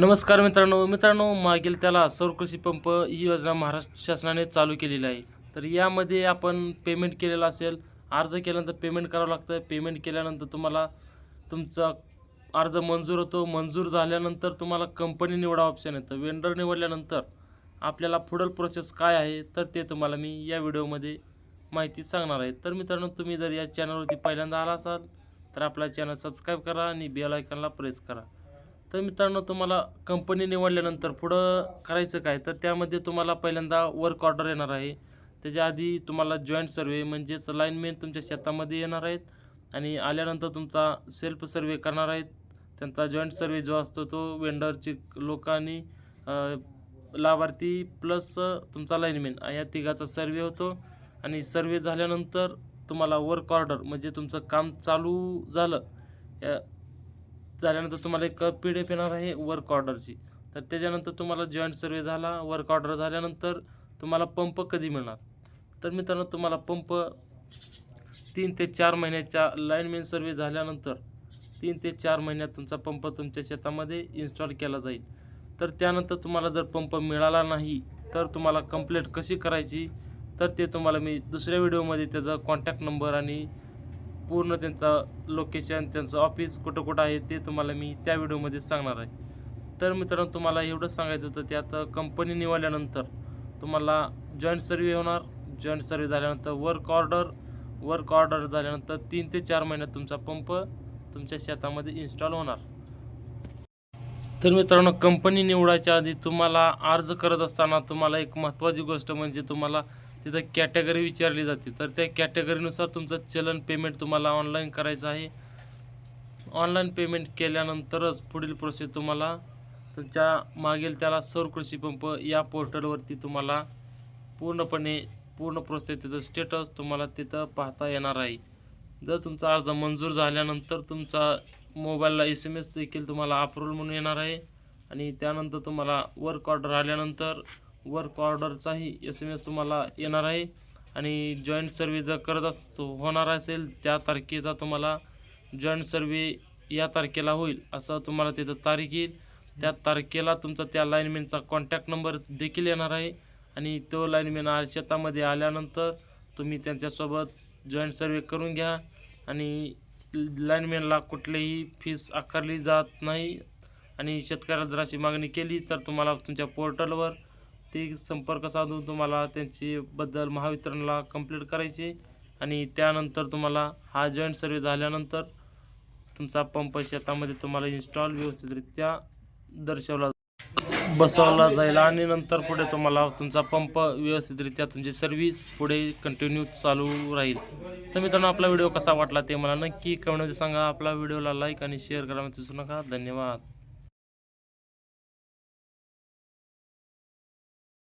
नमस्कार मित्रांनो मित्रांनो मागील त्याला सौर कृषी पंप ही योजना महाराष्ट्र शासनाने चालू केलेली आहे. तर यामध्ये आपण पेमेंट केलेलं असेल अर्ज केल्यानंतर पेमेंट करावं लागतं. पेमेंट केल्यानंतर तुम्हाला तुमचा अर्ज मंजूर होतो. मंजूर झाल्यानंतर तुम्हाला कंपनी निवडा ऑप्शन येतं वेंडर निवडल्यानंतर आपल्याला पुढील प्रोसेस काय आहे तर ते तुम्हाला मी या व्हिडिओमध्ये माहिती सांगणार आहे. तर मित्रांनो तुम्ही जर या चॅनलवरती पहिल्यांदा आला असाल तर आपला चॅनल सबस्क्राईब करा आणि बेल आयकॉनला प्रेस करा. तर मित्रांनो तुम्हाला कंपनी निवडल्यानंतर पुढं करायचं काय? तर त्यामध्ये तुम्हाला पहिल्यांदा वर्क ऑर्डर येणार आहे. त्याच्या आधी तुम्हाला जॉईंट सर्वे म्हणजेच लाईनमॅन तुमच्या शेतामध्ये येणार आहेत. आणि आल्यानंतर तुमचा सेल्फ सर्वे करणार आहेत. त्यांचा जॉईंट सर्वे जो असतो तो वेंडरची लोक आणि लाभार्थी प्लस तुमचा लाईनमेन या तिघाचा सर्वे होतो. आणि सर्वे झाल्यानंतर तुम्हाला वर्क ऑर्डर म्हणजे तुमचं काम चालू झालं. या झाल्यानंतर तुम्हाला एक पी डी एफ येणार आहे वर्क ऑर्डरची तर त्याच्यानंतर तुम्हाला जॉईंट सर्वे झाला वर्क ऑर्डर झाल्यानंतर तुम्हाला पंप कधी मिळणार? तर मित्रांनो तुम्हाला पंप तीन ते चार महिन्याच्या लाईनमॅन सर्वे झाल्यानंतर तीन ते चार महिन्यात तुमचा पंप तुमच्या शेतामध्ये इन्स्टॉल केला जाईल. तर त्यानंतर तुम्हाला जर पंप मिळाला नाही तर तुम्हाला कंप्लेंट कशी करायची? तर ते तुम्हाला मी दुसऱ्या व्हिडिओमध्ये त्याचा कॉन्टॅक्ट नंबर आणि पूर्ण त्यांचं लोकेशन त्यांचं ऑफिस कुठं कुठं आहे ते तुम्हाला मी त्या व्हिडिओमध्ये सांगणार आहे. तर मित्रांनो तुम्हाला एवढंच सांगायचं होतं त्यात कंपनी निवडल्यानंतर तुम्हाला जॉईंट सर्वे होणार. जॉईंट सर्वे झाल्यानंतर वर्क ऑर्डर वर्क ऑर्डर झाल्यानंतर तीन ते चार महिन्यात तुमचा पंप तुमच्या शेतामध्ये इन्स्टॉल होणार. तर मित्रांनो कंपनी निवडायच्या आधी तुम्हाला अर्ज करत असताना तुम्हाला एक महत्त्वाची गोष्ट म्हणजे तुम्हाला तिथं कॅटेगरी विचारली जाते. तर त्या कॅटेगरीनुसार तुमचं चलन पेमेंट तुम्हाला ऑनलाईन करायचं आहे. ऑनलाईन पेमेंट केल्यानंतरच पुढील प्रोसेस तुम्हाला तुमच्या मागील त्याला सौर कृषी पंप या पोर्टलवरती तुम्हाला पूर्णपणे पूर्ण प्रोसेस त्याचं स्टेटस तुम्हाला तिथं पाहता येणार आहे. जर तुमचा अर्ज मंजूर झाल्यानंतर तुमचा मोबाईलला एस एम एस देखील तुम्हाला अप्रूव्हल म्हणून येणार आहे. आणि त्यानंतर तुम्हाला वर्क ऑर्डर आल्यानंतर वर्क ऑर्डरचाही एस एम एस तुम्हाला येणार आहे. आणि जॉईंट सर्वे जर करत असतो होणार असेल त्या तारखेचा तुम्हाला जॉईंट सर्वे या तारखेला होईल असं तुम्हाला तिथं तारीख येईल. त्या तारखेला तुमचा त्या लाईनमॅनचा कॉन्टॅक्ट नंबर देखील येणार आहे. आणि तो लाईनमॅन आ शेतामध्ये आल्यानंतर तुम्ही त्यांच्यासोबत जॉईंट सर्वे करून घ्या. आणि लाईनमॅनला कुठलीही फीस आकारली जात नाही. आणि शेतकऱ्याला जर अशी मागणी केली तर तुम्हाला तुमच्या पोर्टलवर ते संपर्क साधून तुम्हाला त्यांची बद्दल महावितरणला कंप्लीट करायची आणि त्यानंतर तुम्हाला हा जॉईंट सर्वे झाल्यानंतर तुमचा पंप शेतामध्ये तुम्हाला इन्स्टॉल व्यवस्थितरित्या दर्शवला बसवला जाईल आणि नंतर पुढे तुम्हाला तुमचा पंप व्यवस्थितरित्या तुमची सर्व्हिस पुढे कंटिन्यू चालू राहील. तर मित्रांनो आपला व्हिडिओ कसा वाटला ते मला नक्की कमेंटमध्ये सांगा. आपला व्हिडिओला लाईक आणि शेअर करायला विसरू नका. धन्यवाद.